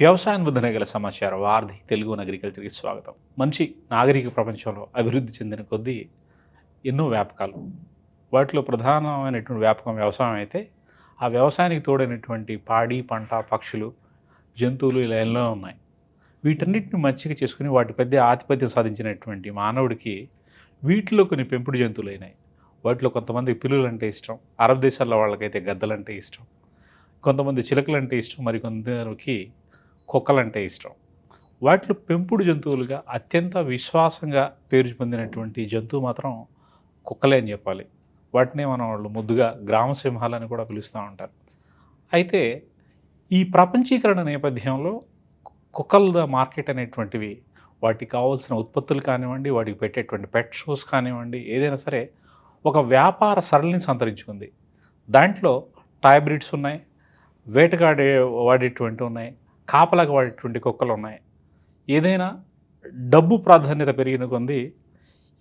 వ్యవసాయానుబంధన గల సమాచారం. వార్ధి తెలుగు అగ్రికల్చర్కి స్వాగతం. మంచి నాగరిక ప్రపంచంలో అభివృద్ధి చెందిన కొద్దీ ఎన్నో వ్యాపకాలు. వాటిలో ప్రధానమైనటువంటి వ్యాపకం వ్యవసాయం అయితే ఆ వ్యవసాయానికి తోడైనటువంటి పాడి పంట పక్షులు జంతువులు ఇలా ఎన్నో ఉన్నాయి. వీటన్నిటిని మచ్చిక చేసుకుని వాటి పెద్ద ఆధిపత్యం సాధించినటువంటి మానవుడికి వీటిలో కొన్ని పెంపుడు జంతువులు అయినాయి. వాటిలో కొంతమంది పిల్లులు అంటే ఇష్టం అరబ్ దేశాల్లో వాళ్ళకైతే గద్దలంటే ఇష్టం కొంతమంది చిలకలు అంటే ఇష్టం మరి కొందరికి కుక్కలంటే ఇష్టం. వాటిలో పెంపుడు జంతువులుగా అత్యంత విశ్వాసంగా పేరు పొందినటువంటి జంతువు మాత్రం కుక్కలే అని చెప్పాలి. వాటినే మనం వాళ్ళు ముద్దుగా గ్రామసింహాలని కూడా పిలుస్తూ ఉంటారు. అయితే ఈ ప్రపంచీకరణ నేపథ్యంలో కుక్కల మార్కెట్ అనేటువంటివి వాటికి కావాల్సిన ఉత్పత్తులు కానివ్వండి వాటికి పెట్టేటువంటి పెట్ షోస్ కానివ్వండి ఏదైనా సరే ఒక వ్యాపార సరళిని సంతరించుకుంది. దాంట్లో టైబ్రిడ్స్ ఉన్నాయి వేటగాడే వాడేటువంటి ఉన్నాయి కాపలాగా వాడేటువంటి కుక్కలు ఉన్నాయి ఏదైనా డబ్బు ప్రాధాన్యత పెరిగిన కొంది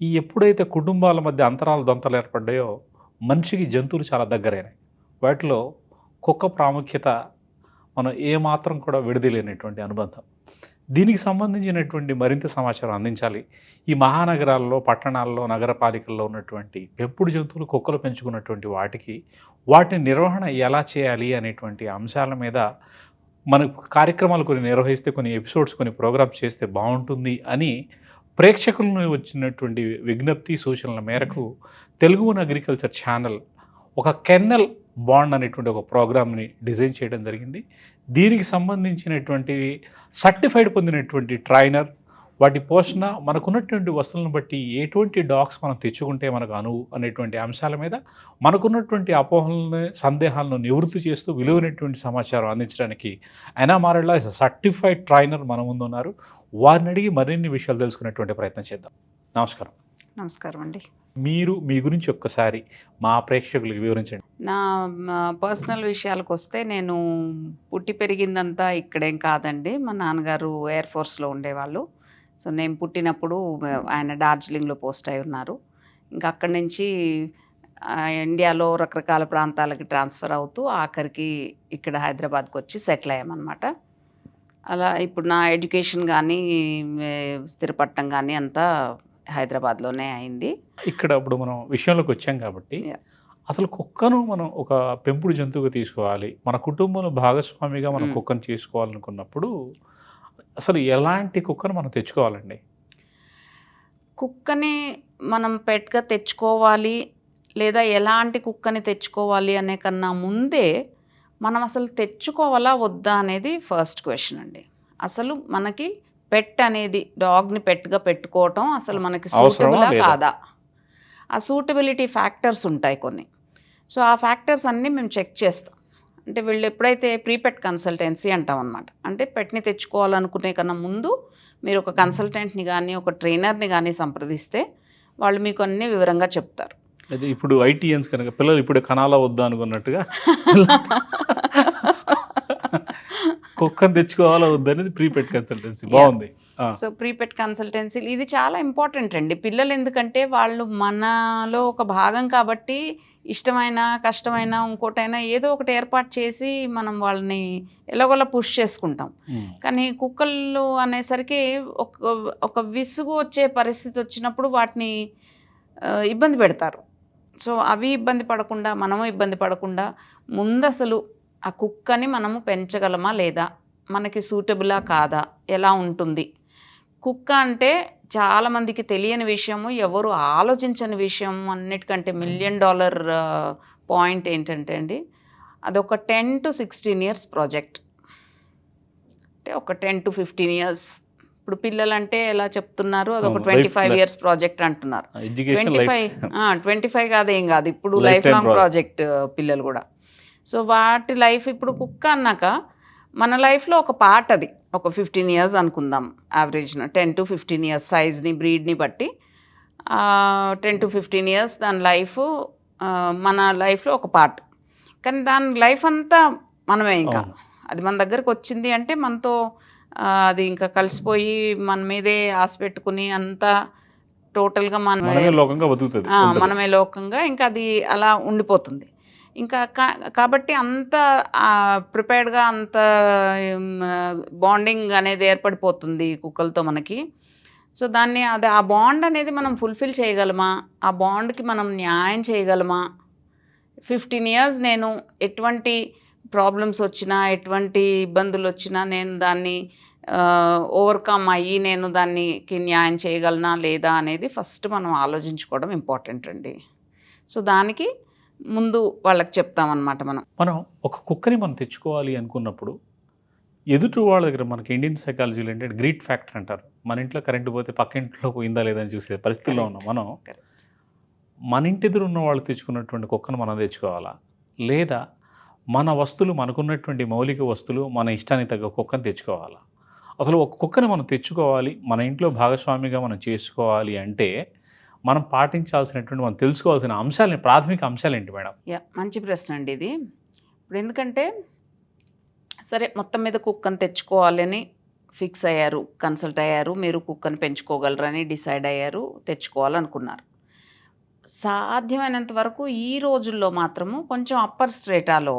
ఈ ఎప్పుడైతే కుటుంబాల మధ్య అంతరాలు దొంతలు ఏర్పడ్డాయో మనిషికి జంతువులు చాలా దగ్గరైనాయి. వాటిలో కుక్క ప్రాముఖ్యత మనం ఏమాత్రం కూడా విడదీలేనటువంటి అనుబంధం. దీనికి సంబంధించినటువంటి మరింత సమాచారం అందించాలి. ఈ మహానగరాల్లో పట్టణాల్లో నగరపాలికల్లో ఉన్నటువంటి పెంపుడు జంతువులు కుక్కలు పెంచుకున్నటువంటి వాటికి వాటి నిర్వహణ ఎలా చేయాలి అనేటువంటి అంశాల మీద మన కార్యక్రమాలు కొన్ని నిర్వహిస్తే కొన్ని ఎపిసోడ్స్ కొన్ని ప్రోగ్రామ్స్ చేస్తే బాగుంటుంది అని ప్రేక్షకులను వచ్చినటువంటి విజ్ఞప్తి సూచనల మేరకు తెలుగు అగ్రికల్చర్ ఛానల్ ఒక కెన్నెల్ బాండ్ అనేటువంటి ఒక ప్రోగ్రామ్ని డిజైన్ చేయడం జరిగింది. దీనికి సంబంధించినటువంటి సర్టిఫైడ్ పొందినటువంటి ట్రైనర్ వాటి పోషణ మనకున్నటువంటి వస్తువులను బట్టి ఎటువంటి డాగ్స్ మనం తెచ్చుకుంటే మనకు అనువు అనేటువంటి అంశాల మీద మనకున్నటువంటి అపోహలను సందేహాలను నివృత్తి చేస్తూ విలువైనటువంటి సమాచారం అందించడానికి అయినా మారలా సర్టిఫైడ్ ట్రైనర్ మన ముందు ఉన్నారు. వారిని అడిగి మరిన్ని విషయాలు తెలుసుకునేటువంటి ప్రయత్నం చేద్దాం. నమస్కారం. నమస్కారం అండి. మీరు మీ గురించి ఒక్కసారి మా ప్రేక్షకులకు వివరించండి. నా పర్సనల్ విషయాలకు వస్తే నేను పుట్టి పెరిగిందంతా ఇక్కడేం కాదండి. మా నాన్నగారు ఎయిర్ ఫోర్స్లో ఉండేవాళ్ళు. సో నేను పుట్టినప్పుడు ఆయన డార్జిలింగ్లో పోస్ట్ అయి ఉన్నారు. ఇంకా అక్కడి నుంచి ఇండియాలో రకరకాల ప్రాంతాలకి ట్రాన్స్ఫర్ అవుతూ ఆఖరికి ఇక్కడ హైదరాబాద్కి వచ్చి సెటిల్ అయ్యామన్నమాట. అలా ఇప్పుడు నా ఎడ్యుకేషన్ కానీ స్థిరపడటం కానీ అంతా హైదరాబాద్లోనే అయింది. ఇక్కడ ఇప్పుడు మనం విషయంలోకి వచ్చాం కాబట్టి. అసలు కుక్కను మనం ఒక పెంపుడు జంతువుగా తీసుకోవాలి. మన కుటుంబంలో భాగస్వామిగా మనం. కుక్కను చేసుకోవాలనుకున్నప్పుడు అసలు ఎలాంటి కుక్కను మనం తెచ్చుకోవాలండి? కుక్కని మనం పెట్గా తెచ్చుకోవాలి లేదా ఎలాంటి కుక్కని తెచ్చుకోవాలి అనే కన్నా ముందే మనం అసలు తెచ్చుకోవాలా వద్దా అనేది ఫస్ట్ క్వశ్చన్ అండి. అసలు మనకి పెట్ అనేది డాగ్ని పెట్గా పెట్టుకోవటం అసలు మనకి సూటబులా? కాదా? ఆ సూటబిలిటీ ఫ్యాక్టర్స్ ఉంటాయి కొన్ని. సో ఆ ఫ్యాక్టర్స్ అన్నీ మేము చెక్ చేస్తాం. అంటే వీళ్ళు ఎప్పుడైతే ప్రీపెట్ కన్సల్టెన్సీ అంటాం అనమాట అంటే పెట్ని తెచ్చుకోవాలనుకునే కన్నా ముందు మీరు ఒక కన్సల్టెంట్ని కానీ ఒక ట్రైనర్ని కానీ సంప్రదిస్తే వాళ్ళు మీకు అన్ని వివరంగా చెప్తారు. అది ఇప్పుడు ఐటీఎన్స్ కనుక పిల్లలు ఇప్పుడు కనాలా వద్దా అనుకున్నట్టుగా? కుక్కను తెచ్చుకోవాలా వద్దా అనేది ప్రీపెడ్ కన్సల్టెన్సీ. బాగుంది. సో ప్రీపెడ్ కన్సల్టెన్సీ ఇది చాలా ఇంపార్టెంట్ అండి. పిల్లలు ఎందుకంటే వాళ్ళు మనలో ఒక భాగం కాబట్టి ఇష్టమైన కష్టమైన ఇంకోటైనా ఏదో ఒకటి ఏర్పాటు చేసి మనం వాళ్ళని ఎలాగోలా పుష్ చేసుకుంటాం. కానీ కుక్కలు అనేసరికి ఒక ఒక విసుగు వచ్చే పరిస్థితి వచ్చినప్పుడు వాటిని ఇబ్బంది పెడతారు. సో అవి ఇబ్బంది పడకుండా మనము ఇబ్బంది పడకుండా ముందు అసలు ఆ కుక్కని మనము పెంచగలమా లేదా? మనకి సూటబులా కాదా? ఎలా ఉంటుంది? కుక్క అంటే చాలామందికి తెలియని విషయము ఎవరు ఆలోచించని విషయం అన్నిటికంటే మిలియన్ డాలర్ పాయింట్ ఏంటంటే అండి అదొక ten to sixteen years project. అంటే ఒక టెన్ టు ఫిఫ్టీన్ ఇయర్స్. ఇప్పుడు పిల్లలంటే ఎలా చెప్తున్నారు అదొక అవును, ట్వంటీ ఫైవ్ ఇయర్స్ ప్రాజెక్ట్ అంటున్నారు. ట్వంటీ ఫైవ్ ట్వంటీ ఫైవ్ కాదేం కాదు. ఇప్పుడు లైఫ్ లాంగ్. ప్రాజెక్ట్. పిల్లలు కూడా. సో వాటి లైఫ్ ఇప్పుడు కుక్క అన్నాక మన లైఫ్లో ఒక పార్ట్ అది. ఒక ఫిఫ్టీన్ ఇయర్స్ అనుకుందాం. యావరేజ్న టెన్ టు ఫిఫ్టీన్ ఇయర్స్ సైజ్ని బ్రీడ్ని బట్టి. టెన్ టు ఫిఫ్టీన్ ఇయర్స్ దాని లైఫ్ మన లైఫ్లో ఒక పార్ట్ కానీ దాని లైఫ్ అంతా మనమే ఇంకా. అది మన దగ్గరకు వచ్చింది అంటే మనతో అది ఇంకా కలిసిపోయి మన మీదే ఆశ పెట్టుకుని అంతా టోటల్గా మనమే లోకంగా. మనమే లోకంగా ఇంకా అది అలా ఉండిపోతుంది. ఇంకా కా- కాబట్టి అంత ప్రిపేర్డ్గా అంత బాండింగ్ అనేది ఏర్పడిపోతుంది కుక్కలతో మనకి. సో దాన్ని అది ఆ బాండ్ అనేది మనం ఫుల్ఫిల్ చేయగలమా? ఆ బాండ్కి మనం న్యాయం చేయగలమా? ఫిఫ్టీన్ ఇయర్స్ నేను ఎటువంటి ప్రాబ్లమ్స్ వచ్చినా ఎటువంటి ఇబ్బందులు వచ్చినా నేను దాన్ని ఓవర్కమ్ అయ్యి నేను దానికి న్యాయం చేయగలనా లేదా అనేది ఫస్ట్ మనం ఆలోచించుకోవడం ఇంపార్టెంట్ అండి. సో దానికి ముందు వాళ్ళకి చెప్తామన్నమాట మనం. మనం ఒక కుక్కని మనం తెచ్చుకోవాలి అనుకున్నప్పుడు ఎదుటి వాళ్ళ దగ్గర మనకి ఇండియన్ సైకాలజీలో ఏంటంటే గ్రీట్ ఫ్యాక్టర్ అంటారు. మన ఇంట్లో కరెంట్ పోతే పక్క ఇంట్లో పోయిందా లేదా అని చూసే పరిస్థితిలో ఉన్నాం మనం. మన ఇంటి ఎదురు ఉన్న వాళ్ళు తెచ్చుకున్నటువంటి కుక్కను మనం తెచ్చుకోవాలా? లేదా మన వస్తువులు మనకున్నటువంటి మౌలిక వస్తువులు మన ఇష్టానికి తగ్గ కుక్కను తెచ్చుకోవాలా? అసలు ఒక కుక్కని మనం తెచ్చుకోవాలి మన ఇంట్లో భాగస్వామిగా మనం చేసుకోవాలి అంటే మనం పాటించాల్సినటువంటి మనం తెలుసుకోవాల్సిన అంశాలు ప్రాథమిక అంశాలు ఏంటి మేడం? యా మంచి ప్రశ్న అండి ఇది. ఇప్పుడు ఎందుకంటే సరే మొత్తం మీద కుక్కను తెచ్చుకోవాలని ఫిక్స్ అయ్యారు కన్సల్ట్ అయ్యారు మీరు కుక్కను పెంచుకోగలరని డిసైడ్ అయ్యారు తెచ్చుకోవాలనుకున్నారు. సాధ్యమైనంత వరకు ఈ రోజుల్లో మాత్రము కొంచెం అప్పర్ స్ట్రేటాలో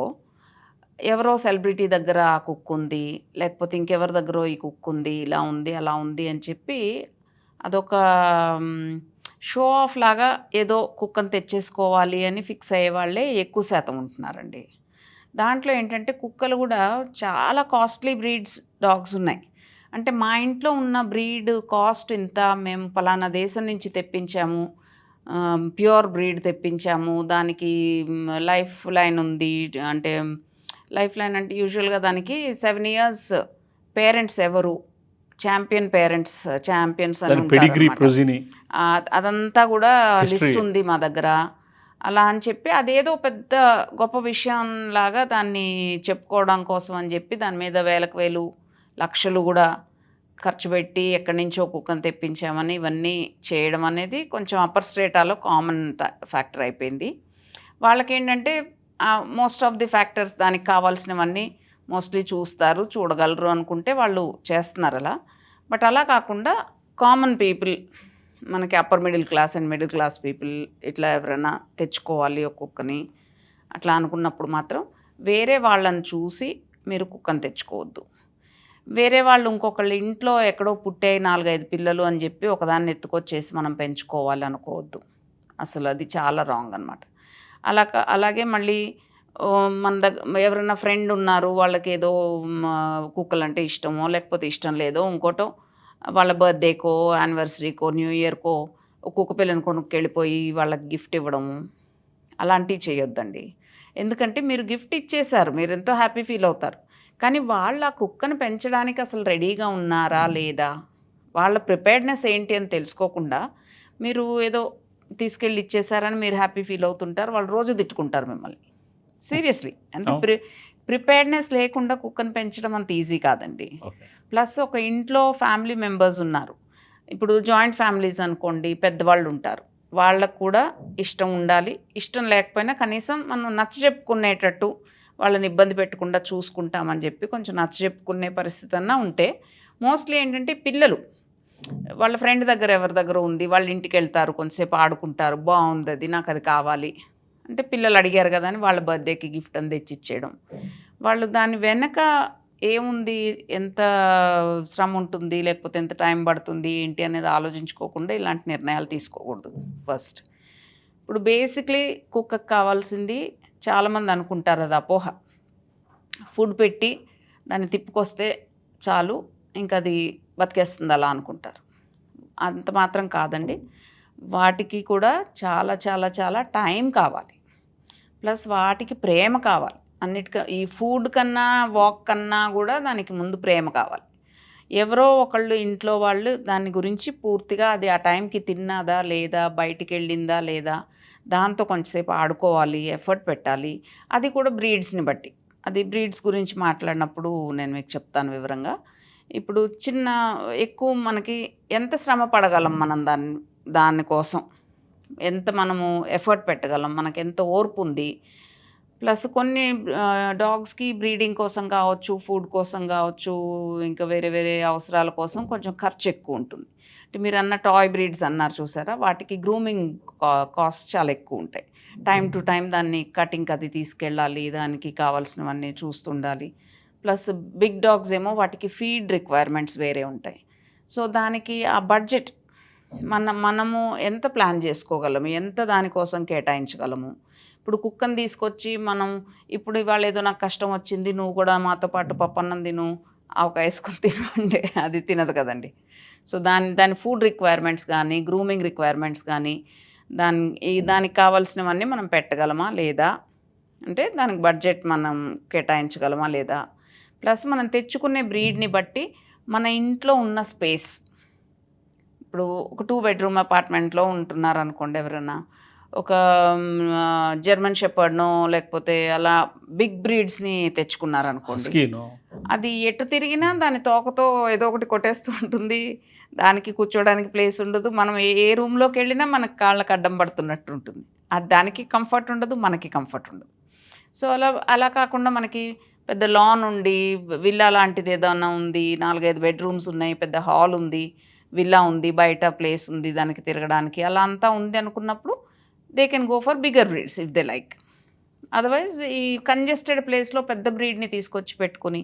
ఎవరో సెలబ్రిటీ దగ్గర ఆ కుక్ ఉంది లేకపోతే ఇంకెవరి దగ్గర ఈ కుక్ ఉంది ఇలా ఉంది అలా ఉంది అని చెప్పి అదొక షో ఆఫ్ లాగా ఏదో కుక్కను తెచ్చేసుకోవాలి అని ఫిక్స్ అయ్యే వాళ్ళే ఎక్కువ శాతం ఉంటున్నారండి. దాంట్లో ఏంటంటే కుక్కలు కూడా చాలా కాస్ట్లీ బ్రీడ్స్ డాగ్స్ ఉన్నాయి. అంటే మా ఇంట్లో ఉన్న బ్రీడ్ కాస్ట్ ఇంత మేము పలానా దేశం నుంచి తెప్పించాము ప్యూర్ బ్రీడ్ తెప్పించాము దానికి లైఫ్ లైన్ ఉంది అంటే లైఫ్ లైన్ అంటే యూజువల్గా దానికి సెవెన్ ఇయర్స్ పేరెంట్స్ ఎవరు ఛాంపియన్ పేరెంట్స్ ఛాంపియన్స్ అని అదంతా కూడా. లిస్ట్ ఉంది మా దగ్గర. అలా అని చెప్పి అదేదో పెద్ద గొప్ప విషయం లాగా దాన్ని చెప్పుకోవడం కోసం అని చెప్పి దాని మీద వేలకు వేలు లక్షలు కూడా ఖర్చు పెట్టి ఎక్కడి నుంచో కుక్కను తెప్పించామని ఇవన్నీ చేయడం అనేది కొంచెం అప్పర్ స్ట్రేటాలో కామన్ ఫ్యాక్టర్ అయిపోయింది. వాళ్ళకేంటంటే మోస్ట్ ఆఫ్ ది ఫ్యాక్టర్స్ దానికి కావాల్సినవన్నీ మోస్ట్లీ చూస్తారు చూడగలరు అనుకుంటే వాళ్ళు చేస్తున్నారు అలా. బట్ అలా కాకుండా కామన్ పీపుల్ మనకి upper middle class and middle class people ఇట్లా ఎవరైనా తెచ్చుకోవాలి ఒక కుక్కని అట్లా అనుకున్నప్పుడు మాత్రం వేరే వాళ్ళని చూసి మీరు కుక్కని తెచ్చుకోవద్దు. వేరే వాళ్ళు ఇంకొకళ్ళు ఇంట్లో ఎక్కడో పుట్టే నాలుగైదు పిల్లలు అని చెప్పి ఒకదాన్ని ఎత్తుకొచ్చేసి మనం పెంచుకోవాలి అనుకోవద్దు. అసలు అది చాలా రాంగ్ అనమాట అలా అలాగే మళ్ళీ మన దగ్గర ఎవరైనా ఫ్రెండ్ ఉన్నారు వాళ్ళకి ఏదో మ, కుక్కలంటే ఇష్టమో లేకపోతే ఇష్టం లేదో ఇంకోటో వాళ్ళ బర్త్డేకో యానివర్సరీకో న్యూ ఇయర్కో కుక్క పిల్లని కొనుక్కెళ్ళిపోయి వాళ్ళకి గిఫ్ట్ ఇవ్వడము అలాంటివి చేయొద్దండి. ఎందుకంటే మీరు గిఫ్ట్ ఇచ్చేశారు మీరు ఎంతో హ్యాపీ ఫీల్ అవుతారు. కానీ వాళ్ళు ఆ కుక్కను పెంచడానికి అసలు రెడీగా ఉన్నారా లేదా? వాళ్ళ ప్రిపేర్డ్నెస్ ఏంటి అని తెలుసుకోకుండా మీరు ఏదో తీసుకెళ్ళి ఇచ్చేసారని మీరు హ్యాపీ ఫీల్ అవుతుంటారు వాళ్ళు రోజు తిట్టుకుంటారు మిమ్మల్ని. సీరియస్లీ. అంటే. ప్రి ప్రిపేర్డ్నెస్ లేకుండా కుక్కను పెంచడం అంత ఈజీ కాదండి. ప్లస్ ఒక ఇంట్లో ఫ్యామిలీ మెంబర్స్ ఉన్నారు. ఇప్పుడు జాయింట్ ఫ్యామిలీస్ అనుకోండి పెద్దవాళ్ళు ఉంటారు వాళ్ళకు కూడా ఇష్టం ఉండాలి. ఇష్టం లేకపోయినా కనీసం మనం నచ్చ చెప్పుకునేటట్టు వాళ్ళని ఇబ్బంది పెట్టకుండా చూసుకుంటామని చెప్పి కొంచెం నచ్చ చెప్పుకునే పరిస్థితి అన్నా ఉంటే మోస్ట్లీ ఏంటంటే పిల్లలు. వాళ్ళ ఫ్రెండ్ దగ్గర ఎవరి దగ్గర ఉంది? వాళ్ళ ఇంటికి వెళ్తారు కొంతసేపు ఆడుకుంటారు. బాగుంది అది నాకు అది కావాలి. అంటే పిల్లలు అడిగారు కదా అని వాళ్ళ బర్త్డేకి గిఫ్ట్ అని తెచ్చి ఇచ్చేయడం వాళ్ళు దాని వెనక ఏముంది? ఎంత శ్రమ ఉంటుంది? లేకపోతే ఎంత టైం పడుతుంది? ఏంటి అనేది ఆలోచించుకోకుండా ఇలాంటి నిర్ణయాలు తీసుకోకూడదు ఫస్ట్. ఇప్పుడు బేసిక్లీ కుక్కకు కావాల్సింది చాలామంది అనుకుంటారు అది అపోహ. ఫుడ్ పెట్టి దాన్ని తిప్పుకొస్తే చాలు ఇంకా అది బతికేస్తుంది అలా అనుకుంటారు. అంత మాత్రం కాదండి. వాటికి కూడా చాలా చాలా చాలా టైం కావాలి. ప్లస్ వాటికి ప్రేమ కావాలి. అన్నిటిక ఈ ఫుడ్ కన్నా వాక్ కన్నా కూడా దానికి ముందు ప్రేమ కావాలి. ఎవరో ఒకళ్ళు ఇంట్లో వాళ్ళు దాని గురించి పూర్తిగా అది ఆ టైంకి తిన్నదా లేదా బయటికి వెళ్ళిందా లేదా దాంతో కొంచెంసేపు ఆడుకోవాలి ఎఫర్ట్ పెట్టాలి. అది కూడా బ్రీడ్స్ని బట్టి. అది బ్రీడ్స్ గురించి మాట్లాడినప్పుడు నేను మీకు చెప్తాను వివరంగా. ఇప్పుడు చిన్న ఎక్కువ మనకి ఎంత శ్రమ పడగలం మనం దాన్ని దానికోసం ఎంత మనము ఎఫర్ట్ పెట్టగలం మనకు ఎంత ఓర్పు ఉంది ప్లస్ కొన్ని డాగ్స్కి బ్రీడింగ్ కోసం కావచ్చు ఫుడ్ కోసం కావచ్చు ఇంకా వేరే వేరే అవసరాల కోసం కొంచెం ఖర్చు ఎక్కువ ఉంటుంది. అంటే మీరు అన్న టాయ్ బ్రీడ్స్ అన్నారు చూసారా? వాటికి గ్రూమింగ్ కాస్ట్ చాలా ఎక్కువ ఉంటాయి. టైం టు టైం దాన్ని కటింగ్ అది తీసుకెళ్ళాలి దానికి కావాల్సినవన్నీ చూస్తుండాలి. ప్లస్ బిగ్ డాగ్స్ ఏమో వాటికి ఫీడ్ రిక్వైర్మెంట్స్ వేరే ఉంటాయి. సో దానికి ఆ బడ్జెట్ మన మనము ఎంత ప్లాన్ చేసుకోగలము? ఎంత దానికోసం కేటాయించగలము? ఇప్పుడు కుక్కను తీసుకొచ్చి మనం ఇప్పుడు ఇవాళ ఏదో నాకు కష్టం వచ్చింది నువ్వు కూడా మాతో పాటు పప్పన్నం తిను ఆవకాయ వేసుకొని తిను అంటే అది తినదు కదండి. సో దాని దాని ఫుడ్ రిక్వైర్మెంట్స్ కానీ గ్రూమింగ్ రిక్వైర్మెంట్స్ కానీ దాని ఈ దానికి కావాల్సినవన్నీ మనం పెట్టగలమా లేదా? అంటే దానికి బడ్జెట్ మనం కేటాయించగలమా లేదా? ప్లస్ మనం తెచ్చుకునే బ్రీడ్ని బట్టి మన ఇంట్లో ఉన్న స్పేస్ ఇప్పుడు ఒక టూ బెడ్రూమ్ అపార్ట్మెంట్లో ఉంటున్నారు అనుకోండి ఎవరైనా. ఒక జర్మన్ షెపర్డ్నో లేకపోతే అలా బిగ్ బ్రీడ్స్ని తెచ్చుకున్నారు అనుకోండి స్కీను అది ఎటు తిరిగినా దాని తోకతో ఏదో ఒకటి కొట్టేస్తూ ఉంటుంది. దానికి కూర్చోడానికి ప్లేస్ ఉండదు. మనం ఏ ఏ రూమ్లోకి వెళ్ళినా మనకు కాళ్ళకి అడ్డం పడుతున్నట్టు ఉంటుంది. అది దానికి కంఫర్ట్ ఉండదు మనకి కంఫర్ట్ ఉండదు. సో అలా అలా కాకుండా మనకి పెద్ద లాన్ ఉండి విల్లా లాంటిది ఏదైనా ఉంది నాలుగైదు బెడ్రూమ్స్ ఉన్నాయి పెద్ద హాల్ ఉంది. విల్లా ఉంది బయట ప్లేస్ ఉంది దానికి తిరగడానికి అలా అంతా ఉంది అనుకున్నప్పుడు they can go for bigger breeds if they like. Otherwise ఈ కంజెస్టెడ్ ప్లేస్లో పెద్ద బ్రీడ్ని తీసుకొచ్చి పెట్టుకుని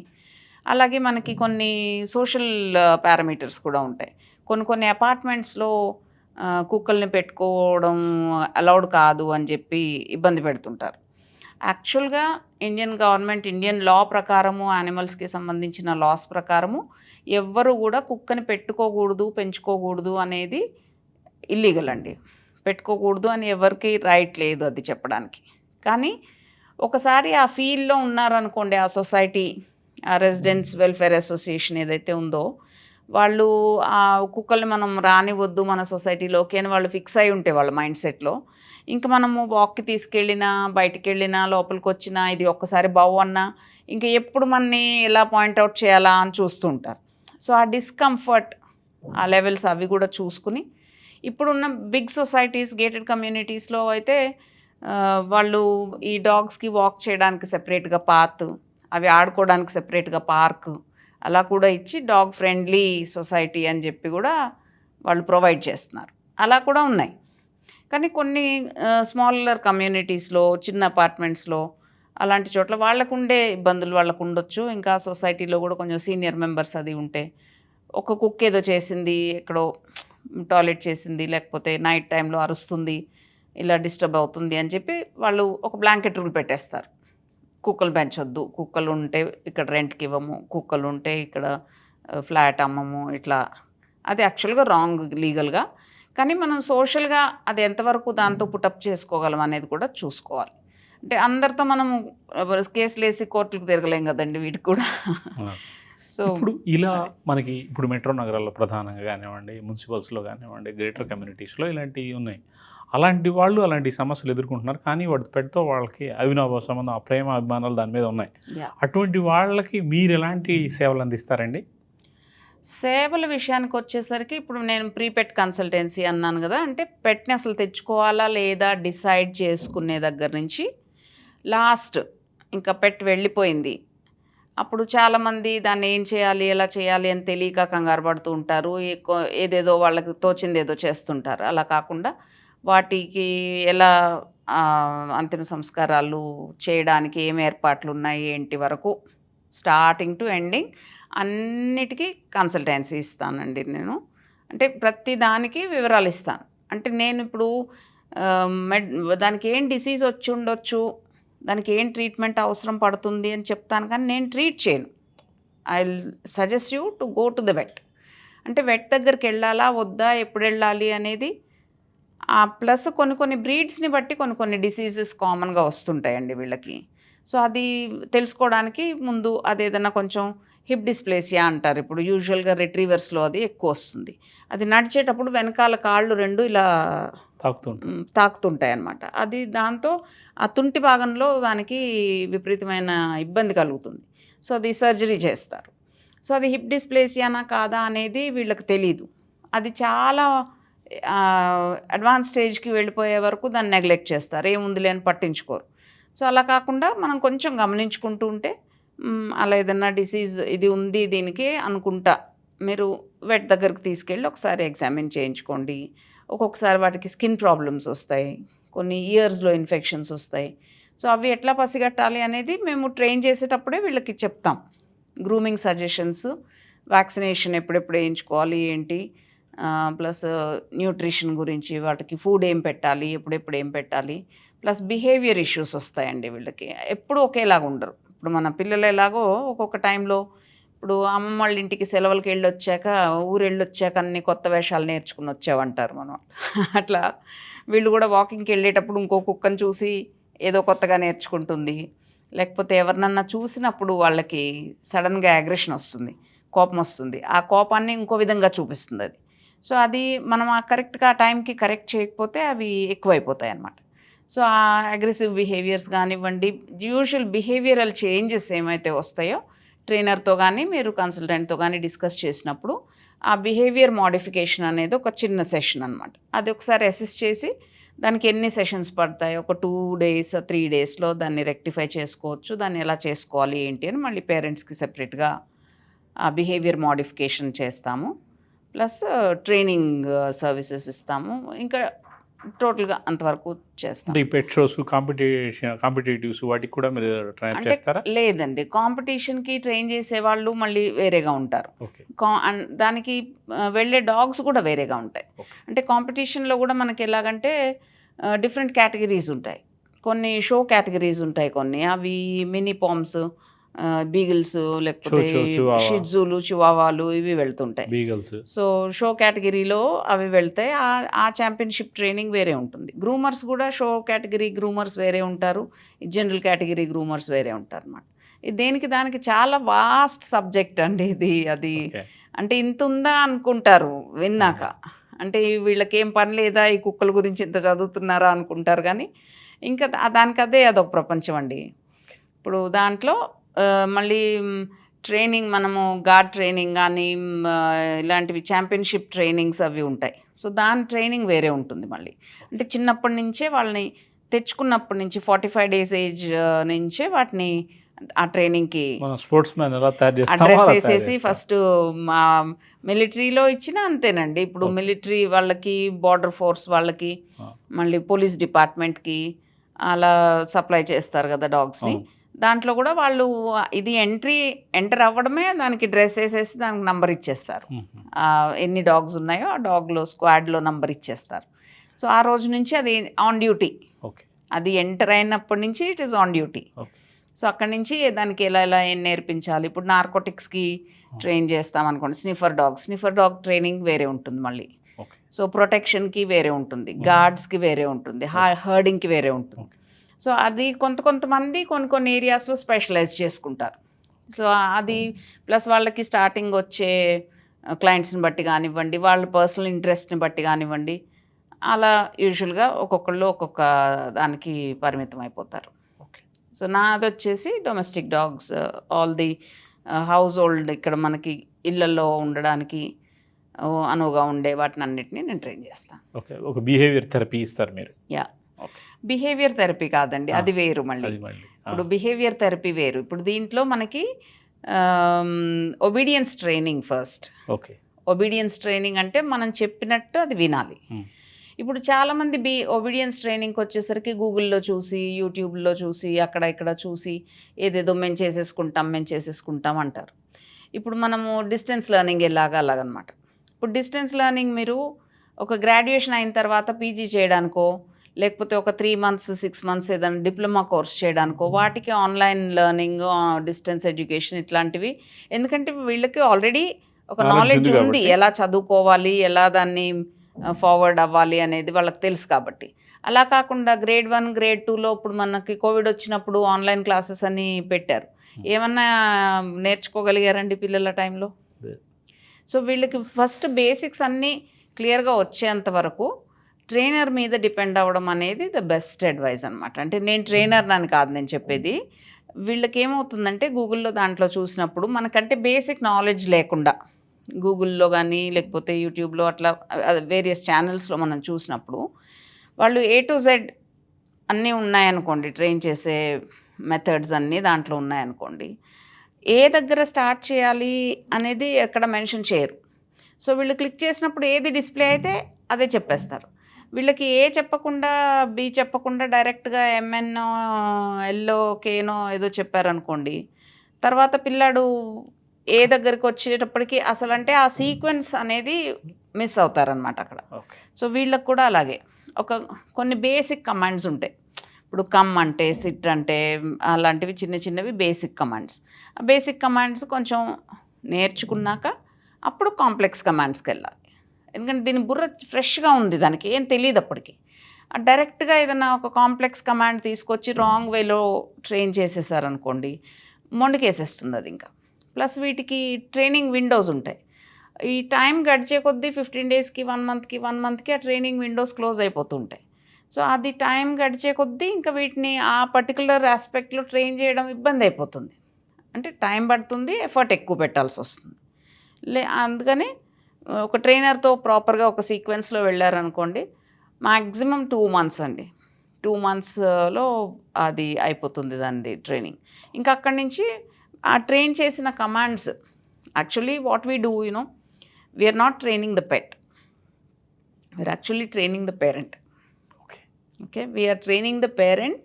అలాగే మనకి కొన్ని సోషల్ పారామీటర్స్ కూడా ఉంటాయి. కొన్ని కొన్ని అపార్ట్మెంట్స్లో కుక్కల్ని పెట్టుకోవడం అలౌడ్ కాదు అని చెప్పి ఇబ్బంది పెడుతుంటారు. యాక్చువల్గా ఇండియన్ గవర్నమెంట్ ఇండియన్ లా ప్రకారము యానిమల్స్కి సంబంధించిన లాస్ ప్రకారము ఎవ్వరు కూడా కుక్కని పెట్టుకోకూడదు పెంచుకోకూడదు అనేది ఇల్లీగల్ అండి. పెట్టుకోకూడదు అని ఎవరికి రైట్ లేదు అది చెప్పడానికి. కానీ ఒకసారి ఆ ఫీల్డ్లో ఉన్నారనుకోండి ఆ సొసైటీ ఆ రెసిడెంట్స్ వెల్ఫేర్ అసోసియేషన్ ఏదైతే ఉందో వాళ్ళు ఆ కుక్కల్ని మనం రానివద్దు మన సొసైటీలోకి అని వాళ్ళు ఫిక్స్ అయి ఉంటే వాళ్ళ మైండ్ సెట్లో. ఇంకా మనము వాక్కి తీసుకెళ్ళినా బయటికి వెళ్ళినా లోపలికి వచ్చినా ఇది ఒక్కసారి బావు అన్నా ఇంకా ఎప్పుడు మనని ఎలా పాయింట్అవుట్ చేయాలా అని చూస్తూ ఉంటారు. సో ఆ డిస్కంఫర్ట్ ఆ లెవెల్స్ అవి కూడా చూసుకుని ఇప్పుడున్న బిగ్ సొసైటీస్ గేటెడ్ కమ్యూనిటీస్లో అయితే వాళ్ళు ఈ డాగ్స్కి వాక్ చేయడానికి సెపరేట్గా పాత్ అవి ఆడుకోవడానికి సెపరేట్గా పార్క్ అలా కూడా ఇచ్చి డాగ్ ఫ్రెండ్లీ సొసైటీ అని చెప్పి కూడా వాళ్ళు ప్రొవైడ్ చేస్తున్నారు. అలా కూడా ఉన్నాయి. కానీ కొన్ని స్మాలర్ కమ్యూనిటీస్లో చిన్న అపార్ట్మెంట్స్లో అలాంటి చోట్ల వాళ్ళకు ఉండే ఇబ్బందులు వాళ్ళకు ఉండొచ్చు ఇంకా సొసైటీలో కూడా కొంచెం సీనియర్ మెంబర్స్ అది ఉంటే ఒక కుక్ ఏదో చేసింది ఎక్కడో టాయిలెట్ చేసింది లేకపోతే నైట్ టైంలో అరుస్తుంది ఇలా డిస్టర్బ్ అవుతుంది అని చెప్పి వాళ్ళు ఒక బ్లాంకెట్ రూల్ పెట్టేస్తారు. కుక్కలు పెంచొద్దు. కుక్కలు ఉంటే ఇక్కడ రెంట్కి ఇవ్వము కుక్కలు ఉంటే ఇక్కడ ఫ్లాట్ అమ్మము. ఇట్లా. అది యాక్చువల్గా రాంగ్ లీగల్గా. కానీ మనం సోషల్గా అది ఎంతవరకు దాంతో పుటప్ చేసుకోగలం అనేది కూడా చూసుకోవాలి. అంటే అందరితో మనము కేసులు వేసి కోర్టులకు తిరగలేం కదండి వీటికి కూడా. సో ఇప్పుడు ఇలా మనకి ఇప్పుడు మెట్రో నగరాల్లో ప్రధానంగా కానివ్వండి మున్సిపల్స్లో కానివ్వండి గ్రేటర్ కమ్యూనిటీస్లో ఇలాంటివి ఉన్నాయి. అలాంటి వాళ్ళు అలాంటి సమస్యలు ఎదుర్కొంటున్నారు. కానీ వాటి పెట్టుతో వాళ్ళకి అవినాభావ సంబంధం ఆ ప్రేమ అభిమానాలు దాని మీద ఉన్నాయి. అటువంటి వాళ్ళకి మీరు ఎలాంటి సేవలు అందిస్తారండి? సేవల విషయానికి వచ్చేసరికి ఇప్పుడు నేను ప్రీపెట్ కన్సల్టెన్సీ అన్నాను కదా అంటే పెట్ని అసలు తెచ్చుకోవాలా లేదా డిసైడ్ చేసుకునే దగ్గర నుంచి లాస్ట్ ఇంకా పెట్ వెళ్ళిపోయింది. అప్పుడు చాలామంది దాన్ని ఏం చేయాలి ఎలా చేయాలి అని తెలియక కంగారు పడుతూ ఉంటారు. ఏదేదో వాళ్ళకి తోచింది ఏదో చేస్తుంటారు. అలా కాకుండా వాటికి ఎలా అంతిమ సంస్కారాలు చేయడానికి ఏం ఏర్పాట్లు ఉన్నాయి ఏంటి వరకు స్టార్టింగ్ టు ఎండింగ్ అన్నిటికీ కన్సల్టెన్సీ ఇస్తానండి నేను. అంటే ప్రతి దానికి వివరాలు ఇస్తాను. అంటే నేను ఇప్పుడు మెడ్ దానికి ఏం డిసీజ్ వచ్చి ఉండొచ్చు దానికి ఏం ట్రీట్మెంట్ అవసరం పడుతుంది అని చెప్తాను కానీ నేను ట్రీట్ చేయను. I suggest you to go to the vet. అంటే వెట్ దగ్గరికి వెళ్ళాలా వద్దా ఎప్పుడు వెళ్ళాలి అనేది ప్లస్ కొన్ని కొన్ని బ్రీడ్స్ని బట్టి కొన్ని కొన్ని డిసీజెస్ కామన్గా వస్తుంటాయండి వీళ్ళకి. సో అది తెలుసుకోవడానికి ముందు అది ఏదైనా కొంచెం హిప్ డిస్ప్లేసియా అంటారు. ఇప్పుడు యూజువల్గా రిట్రీవర్స్లో అది ఎక్కువ వస్తుంది. అది నడిచేటప్పుడు వెనకాల కాళ్ళు రెండు ఇలా తాకుతుంటాయి. అన్నమాట అది దాంతో ఆ తుంటి భాగంలో దానికి విపరీతమైన ఇబ్బంది కలుగుతుంది. సో అది సర్జరీ చేస్తారు. సో అది హిప్ డిస్ప్లేసియానా కాదా అనేది వీళ్ళకి తెలీదు. అది చాలా అడ్వాన్స్ స్టేజ్కి వెళ్ళిపోయే వరకు దాన్ని నెగ్లెక్ట్ చేస్తారు. ఏముందిలే అని పట్టించుకోరు. సో అలా కాకుండా మనం కొంచెం గమనించుకుంటూ ఉంటే అలా ఏదన్నా డిసీజ్ ఇది ఉంది దీనికి అనుకుంటా మీరు వెట్ దగ్గరికి తీసుకెళ్ళి ఒకసారి ఎగ్జామిన్ చేయించుకోండి. ఒక్కొక్కసారి వాటికి స్కిన్ ప్రాబ్లమ్స్ వస్తాయి కొన్ని ఇయర్స్లో ఇన్ఫెక్షన్స్ వస్తాయి. సో అవి ఎట్లా పసిగట్టాలి అనేది మేము ట్రైన్ చేసేటప్పుడే వీళ్ళకి చెప్తాం. గ్రూమింగ్ సజెషన్స్ వ్యాక్సినేషన్ ఎప్పుడెప్పుడు వేయించుకోవాలి ఏంటి ప్లస్ న్యూట్రిషన్ గురించి వాటికి ఫుడ్ ఏం పెట్టాలి ఎప్పుడెప్పుడు ఏం పెట్టాలి ప్లస్ బిహేవియర్ ఇష్యూస్ వస్తాయండి వీళ్ళకి. ఎప్పుడు ఒకేలాగా ఉండరు. ఇప్పుడు మన పిల్లలు ఎలాగో ఒక్కొక్క టైంలో ఇప్పుడు అమ్మమ్మ వాళ్ళ ఇంటికి సెలవులకి వెళ్ళి వచ్చాక ఊరు వెళ్ళి వచ్చాక అన్ని కొత్త వేషాలు నేర్చుకుని వచ్చావంటారు మనం అట్లా వీళ్ళు కూడా వాకింగ్కి వెళ్ళేటప్పుడు ఇంకో కుక్కను చూసి ఏదో కొత్తగా నేర్చుకుంటుంది. లేకపోతే ఎవరినన్నా చూసినప్పుడు వాళ్ళకి సడన్గా అగ్రెషన్ వస్తుంది కోపం వస్తుంది. ఆ కోపాన్ని ఇంకో విధంగా చూపిస్తుంది అది. సో అది మనం ఆ కరెక్ట్గా ఆ టైంకి కరెక్ట్ చేయకపోతే అవి ఎక్కువైపోతాయి అన్నమాట సో ఆ అగ్రెసివ్ బిహేవియర్స్ కానివ్వండి యూజువల్ బిహేవియరల్ చేంజెస్ ఏమైతే వస్తాయో ట్రైనర్తో కానీ మీరు కన్సల్టెంట్తో కానీ డిస్కస్ చేసినప్పుడు ఆ బిహేవియర్ మోడిఫికేషన్ అనేది ఒక చిన్న సెషన్ అనమాట అది ఒకసారి అసెస్ చేసి దానికి ఎన్ని సెషన్స్ పడతాయి ఒక టూ డేస్ త్రీ డేస్లో దాన్ని రెక్టిఫై చేసుకోవచ్చు దాన్ని ఎలా చేసుకోవాలి ఏంటి అని మళ్ళీ పేరెంట్స్కి సెపరేట్గా ఆ బిహేవియర్ మోడిఫికేషన్ చేస్తాము. ప్లస్ ట్రైనింగ్ సర్వీసెస్ ఇస్తాము. ఇంకా టోటల్గా అంతవరకు చేస్తాం. పెట్ షోస్ కాంపిటీషన్ కాంపిటేటివ్స్ వాటికి కూడా మీరు ట్రైన్ చేస్తారా? లేదండి. కాంపిటీషన్కి ట్రైన్ చేసే వాళ్ళు మళ్ళీ వేరేగా ఉంటారు. దానికి వెళ్ళే డాగ్స్ కూడా వేరేగా ఉంటాయి. అంటే కాంపిటీషన్లో కూడా మనకి ఎలాగంటే డిఫరెంట్ కేటగిరీస్ ఉంటాయి. కొన్ని షో కేటగిరీస్ ఉంటాయి కొన్ని. అవి మినీ పామ్స్ బీగిల్స్ లేకపోతే. షిడ్జులు చివావాలు ఇవి వెళ్తుంటాయి. బీగల్స్. సో షో కేటగిరీలో అవి వెళ్తాయి ఆ ఛాంపియన్షిప్ ట్రైనింగ్ వేరే ఉంటుంది. గ్రూమర్స్ కూడా షో కేటగిరీ గ్రూమర్స్ వేరే ఉంటారు. జనరల్ కేటగిరీ గ్రూమర్స్ వేరే ఉంటారు అనమాట దేనికి దానికి చాలా వాస్ట్ సబ్జెక్ట్ అండి ఇది. అది అంటే ఇంత ఉందా అనుకుంటారు విన్నాక. అంటే వీళ్ళకి ఏం పని లేదా? ఈ కుక్కల గురించి ఇంత చదువుతున్నారా అనుకుంటారు కానీ ఇంకా దానికి అదే అదొక ప్రపంచం అండి. ఇప్పుడు దాంట్లో మళ్ళీ ట్రైనింగ్ మనము గార్డ్ ట్రైనింగ్ కానీ ఇలాంటివి ఛాంపియన్షిప్ ట్రైనింగ్స్ అవి ఉంటాయి సో దాని ట్రైనింగ్ వేరే ఉంటుంది మళ్ళీ అంటే చిన్నప్పటి నుంచే వాళ్ళని తెచ్చుకున్నప్పటి నుంచి ఫార్టీ ఫైవ్ డేస్ ఏజ్ నుంచే వాటిని ఆ ట్రైనింగ్కి స్పోర్ట్స్ మ్యాన్ ఎలా తయారు చేస్తామో అడ్రస్ వేసేసి ఫస్ట్ మా మిలిటరీలో ఇచ్చిన అంతేనండి ఇప్పుడు. మిలిటరీ వాళ్ళకి బార్డర్ ఫోర్స్ వాళ్ళకి. మళ్ళీ పోలీస్ డిపార్ట్మెంట్కి అలా సప్లై చేస్తారు కదా డాగ్స్ని. దాంట్లో కూడా వాళ్ళు ఇది ఎంట్రీ ఎంటర్ అవ్వడమే దానికి డ్రెస్ వేసేసి దానికి నంబర్ ఇచ్చేస్తారు. ఎన్ని డాగ్స్ ఉన్నాయో ఆ డాగ్లో స్క్వాడ్లో నంబర్ ఇచ్చేస్తారు. సో ఆ రోజు నుంచి అది ఆన్ డ్యూటీ. ఓకే. అది ఎంటర్ అయినప్పటి నుంచి it is on duty. So అక్కడి నుంచి దానికి ఎలా ఎలా ఏం నేర్పించాలి? ఇప్పుడు నార్కోటిక్స్కి ట్రైన్ చేస్తాం అనుకోండి. Sniffer dog. Sniffer dog training వేరే ఉంటుంది మళ్ళీ. సో ప్రొటెక్షన్కి వేరే ఉంటుంది. గార్డ్స్కి వేరే ఉంటుంది. హర్డింగ్కి వేరే ఉంటుంది. సో అది కొంత కొంతమంది కొన్ని కొన్ని ఏరియాస్లో స్పెషలైజ్ చేసుకుంటారు. సో అది ప్లస్ వాళ్ళకి స్టార్టింగ్ వచ్చే క్లయింట్స్ని బట్టి కానివ్వండి వాళ్ళ పర్సనల్ ఇంట్రెస్ట్ని బట్టి కానివ్వండి అలా యూజువల్గా ఒక్కొక్కళ్ళు ఒక్కొక్క దానికి పరిమితం అయిపోతారు. ఓకే. సో నాది వచ్చేసి domestic dogs all the household ఇక్కడ మనకి ఇళ్ళల్లో ఉండడానికి అనువుగా ఉండే వాటిని అన్నిటిని నేను ట్రైన్ చేస్తాను. ఓకే. ఒక బిహేవియర్ థెరపీ ఇస్తారు మీరు. యా. బిహేవియర్ థెరపీ కాదండి. అది వేరు మళ్ళీ. ఇప్పుడు బిహేవియర్ థెరపీ వేరు. ఇప్పుడు దీంట్లో మనకి obedience training first okay. Obedience training అంటే మనం చెప్పినట్టు అది వినాలి. ఇప్పుడు చాలామంది బి ఒబీడియన్స్ ట్రైనింగ్కి వచ్చేసరికి గూగుల్లో చూసి యూట్యూబ్లో చూసి అక్కడ ఇక్కడ చూసి ఏదేదో మేము చేసేసుకుంటాం మేము చేసేసుకుంటాం అంటారు. ఇప్పుడు మనము డిస్టెన్స్ లెర్నింగ్ ఎలాగా అలాగనమాట. ఇప్పుడు డిస్టెన్స్ లెర్నింగ్ మీరు ఒక గ్రాడ్యుయేషన్ అయిన తర్వాత పీజీ చేయడానికో లేకపోతే ఒక త్రీ మంత్స్ సిక్స్ మంత్స్ ఏదైనా డిప్లొమా కోర్స్ చేయడానికో వాటికి ఆన్లైన్ లెర్నింగ్ డిస్టెన్స్ ఎడ్యుకేషన్ ఇట్లాంటివి ఎందుకంటే వీళ్ళకి ఆల్రెడీ ఒక నాలెడ్జ్ ఉంది. ఎలా చదువుకోవాలి ఎలా దాన్ని ఫార్వర్డ్ అవ్వాలి అనేది వాళ్ళకి తెలుసు కాబట్టి అలా కాకుండా గ్రేడ్ వన్ గ్రేడ్ టూలో ఇప్పుడు మనకి కోవిడ్ వచ్చినప్పుడు ఆన్లైన్ క్లాసెస్ అని పెట్టారు. ఏమన్నా నేర్చుకోగలిగారండి పిల్లల టైంలో. సో వీళ్ళకి ఫస్ట్ బేసిక్స్ అన్నీ క్లియర్గా వచ్చేంత వరకు ట్రైనర్ మీద డిపెండ్ అవ్వడం అనేది ద బెస్ట్ అడ్వైస్ అనమాట అంటే నేను ట్రైనర్ అని కాదు నేను చెప్పేది. వీళ్ళకి ఏమవుతుందంటే గూగుల్లో దాంట్లో చూసినప్పుడు మనకంటే బేసిక్ నాలెడ్జ్ లేకుండా గూగుల్లో కానీ లేకపోతే యూట్యూబ్లో అట్లా వేరియస్ ఛానల్స్లో మనం చూసినప్పుడు వాళ్ళు ఏ టు జెడ్ అన్నీ ఉన్నాయనుకోండి ట్రైన్ చేసే మెథడ్స్ అన్నీ దాంట్లో ఉన్నాయనుకోండి ఏ దగ్గర స్టార్ట్ చేయాలి అనేది ఎక్కడ మెన్షన్ చేయరు. సో వీళ్ళు క్లిక్ చేసినప్పుడు ఏది డిస్ప్లే అయితే అదే చెప్పేస్తారు. వీళ్ళకి ఏ చెప్పకుండా బి చెప్పకుండా డైరెక్ట్గా ఎంఎన్ఓ ఎల్లో కేనో ఏదో చెప్పారనుకోండి తర్వాత పిల్లాడు ఏ దగ్గరికి వచ్చేటప్పటికి అసలు అంటే ఆ సీక్వెన్స్ అనేది మిస్ అవుతారనమాట అక్కడ. ఓకే. సో వీళ్ళకి కూడా అలాగే. ఒక కొన్ని బేసిక్ కమాండ్స్ ఉంటాయి. ఇప్పుడు కమ్ అంటే సిట్ అంటే అలాంటివి చిన్న చిన్నవి బేసిక్ కమాండ్స్. ఆ బేసిక్ కమాండ్స్ కొంచెం నేర్చుకున్నాక అప్పుడు కాంప్లెక్స్ కమాండ్స్కి వెళ్ళాలి. ఎందుకంటే దీని బుర్ర ఫ్రెష్గా ఉంది దానికి ఏం తెలియదు అప్పటికి. డైరెక్ట్గా ఏదైనా ఒక కాంప్లెక్స్ కమాండ్ తీసుకొచ్చి రాంగ్ వేలో ట్రైన్ చేసేసారనుకోండి మొండికేసేస్తుంది అది ఇంకా. ప్లస్ వీటికి ట్రైనింగ్ విండోస్ ఉంటాయి. ఈ టైం గడిచే కొద్దీ ఫిఫ్టీన్ డేస్కి వన్ మంత్కి వన్ మంత్కి ఆ ట్రైనింగ్ విండోస్ క్లోజ్ అయిపోతుంటాయి సో అది టైం గడిచే కొద్దీ ఇంకా వీటిని ఆ పర్టికులర్ ఆస్పెక్ట్లో ట్రైన్ చేయడం ఇబ్బంది అయిపోతుంది. అంటే టైం పడుతుంది ఎఫర్ట్ ఎక్కువ పెట్టాల్సి వస్తుంది. లే అందుకని ఒక ట్రైనర్తో ప్రాపర్గా ఒక సీక్వెన్స్లో వెళ్ళారనుకోండి మ్యాక్సిమం టూ మంత్స్ అండి. టూ మంత్స్లో అది అయిపోతుంది దానిది ట్రైనింగ్. ఇంకా అక్కడి నుంచి ఆ ట్రైన్ చేసిన commands actually what we do you know we are not training the pet. We are actually training the parent. Okay. are training the parent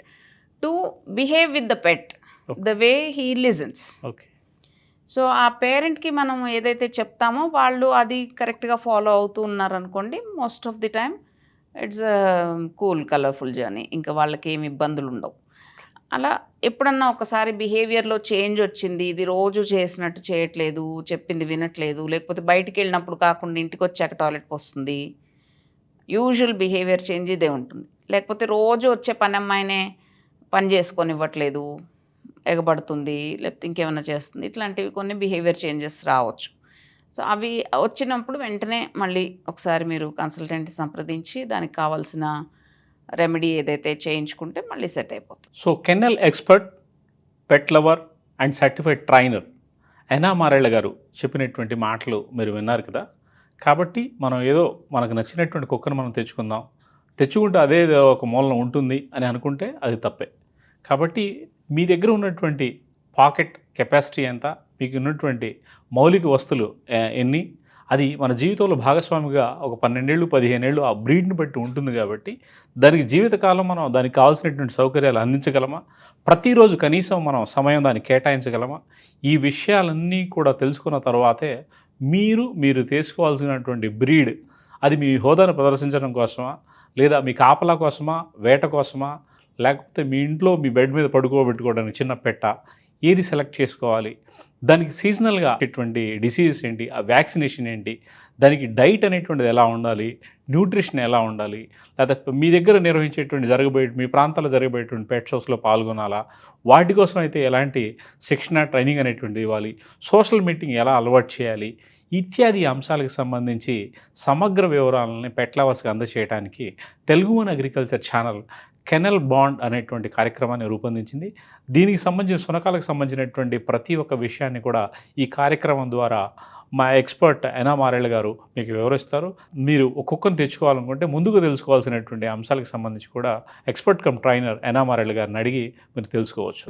to behave with the pet Okay. the way he listens okay. So ఆ పేరెంట్కి మనం ఏదైతే చెప్తామో వాళ్ళు అది కరెక్ట్గా follow అవుతూ ఉన్నారనుకోండి most of the time it's cool colourful journey. ఇంకా వాళ్ళకి ఏమి ఇబ్బందులు ఉండవు. అలా ఎప్పుడన్నా ఒకసారి బిహేవియర్లో చేంజ్ వచ్చింది ఇది రోజు చేసినట్టు చేయట్లేదు చెప్పింది వినట్లేదు లేకపోతే బయటికి వెళ్ళినప్పుడు కాకుండా ఇంటికి వచ్చాక టాయిలెట్ వస్తుంది యూజువల్ బిహేవియర్ చేంజ్ ఇదే ఉంటుంది. లేకపోతే రోజు వచ్చే పని అమ్మాయినే పని చేసుకొని ఇవ్వట్లేదు ఎగబడుతుంది లేకపోతే ఇంకేమైనా చేస్తుంది. ఇట్లాంటివి కొన్ని బిహేవియర్ చేంజెస్ రావచ్చు. సో అవి వచ్చినప్పుడు వెంటనే మళ్ళీ ఒకసారి మీరు కన్సల్టెంట్ సంప్రదించి దానికి కావాల్సిన రెమెడీ ఏదైతే చేయించుకుంటే మళ్ళీ సెట్ అయిపోతుంది. So kennel expert pet lover and certified trainer అయినా మారేళ్ళ గారు చెప్పినటువంటి మాటలు మీరు విన్నారు కదా? కాబట్టి మనం ఏదో మనకు నచ్చినటువంటి కుక్కను మనం తెచ్చుకుందాం. తెచ్చుకుంటే అదే ఒక మూలన ఉంటుంది అని అనుకుంటే అది తప్పే. కాబట్టి మీ దగ్గర ఉన్నటువంటి పాకెట్ కెపాసిటీ ఎంత? మీకు ఉన్నటువంటి మౌలిక వస్తువులు ఎన్ని? అది మన జీవితంలో భాగస్వామిగా ఒక పన్నెండేళ్ళు పదిహేనేళ్ళు ఆ బ్రీడ్ని బట్టి ఉంటుంది కాబట్టి దానికి జీవితకాలం మనం దానికి కావాల్సినటువంటి సౌకర్యాలు అందించగలమా? ప్రతిరోజు కనీసం మనం సమయం దాన్ని కేటాయించగలమా? ఈ విషయాలన్నీ కూడా తెలుసుకున్న తర్వాతే మీరు మీరు తీసుకోవాల్సినటువంటి బ్రీడ్ అది మీ హోదాను ప్రదర్శించడం కోసమా? లేదా మీ కాపలా కోసమా? వేట కోసమా? లేకపోతే మీ ఇంట్లో మీ బెడ్ మీద పడుకోబెట్టుకోవడానికి చిన్న పెట్ట ఏది సెలెక్ట్ చేసుకోవాలి? దానికి సీజనల్గా ఇటువంటి డిసీజెస్ ఏంటి? ఆ వ్యాక్సినేషన్ ఏంటి? దానికి డైట్ అనేటువంటిది ఎలా ఉండాలి? న్యూట్రిషన్ ఎలా ఉండాలి? లేకపోతే మీ దగ్గర నిర్వహించేటువంటి జరగబోయే మీ ప్రాంతాల్లో జరగబోయేటువంటి పెట్ షోస్లో పాల్గొనాలా? వాటి కోసం అయితే ఎలాంటి శిక్షణ ట్రైనింగ్ అనేటువంటిది ఇవ్వాలి? సోషల్ మీటింగ్ ఎలా అలవాటు చేయాలి? ఇత్యాది అంశాలకు సంబంధించి సమగ్ర వివరాలని పెట్లవర్స్కి అందజేయడానికి Telugu one agriculture channel kennel bond అనేటువంటి కార్యక్రమాన్ని రూపొందించింది. దీనికి సంబంధించిన శునకాలకు సంబంధించినటువంటి ప్రతి ఒక్క విషయాన్ని కూడా ఈ కార్యక్రమం ద్వారా మా ఎక్స్పర్ట్ ఎనా గారు మీకు వివరిస్తారు. మీరు ఒక్కొక్కరిని తెచ్చుకోవాలనుకుంటే ముందుగా తెలుసుకోవాల్సినటువంటి అంశాలకు సంబంధించి కూడా ఎక్స్పర్ట్ కమ్ ట్రైనర్ ఎనా గారిని అడిగి మీరు తెలుసుకోవచ్చు.